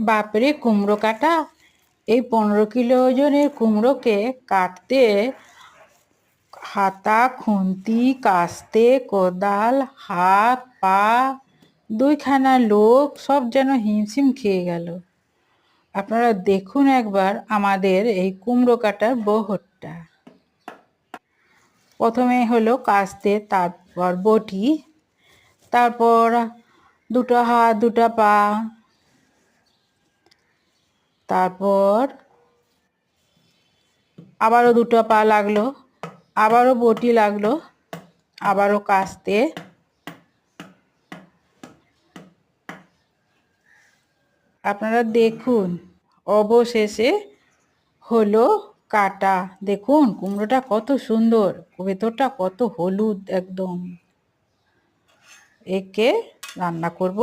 বাপরে, কুমড়ো কাটা। এই পনেরো কিলো ওজনের কুমড়োকে কাটতে হাতা, খুন্তি, কাস্তে, কোদাল, হাত, পা, দুইখানা লোক সব যেন হিমশিম খেয়ে গেল। আপনারা দেখুন একবার আমাদের এই কুমড়ো কাটার বহরটা। প্রথমে হলো কাস্তে, তারপর বটি, তারপর দুটো হাত, দুটো পা তারপর আবারও দুটো পা লাগল, আবারও বটি লাগল, আবারও কাস্তে। আপনারা দেখুন, অবশেষে হলো কাটা। দেখুন, কুমড়োটা কত সুন্দর, ভেতরটা কত হলুদ একদম। একে রান্না করব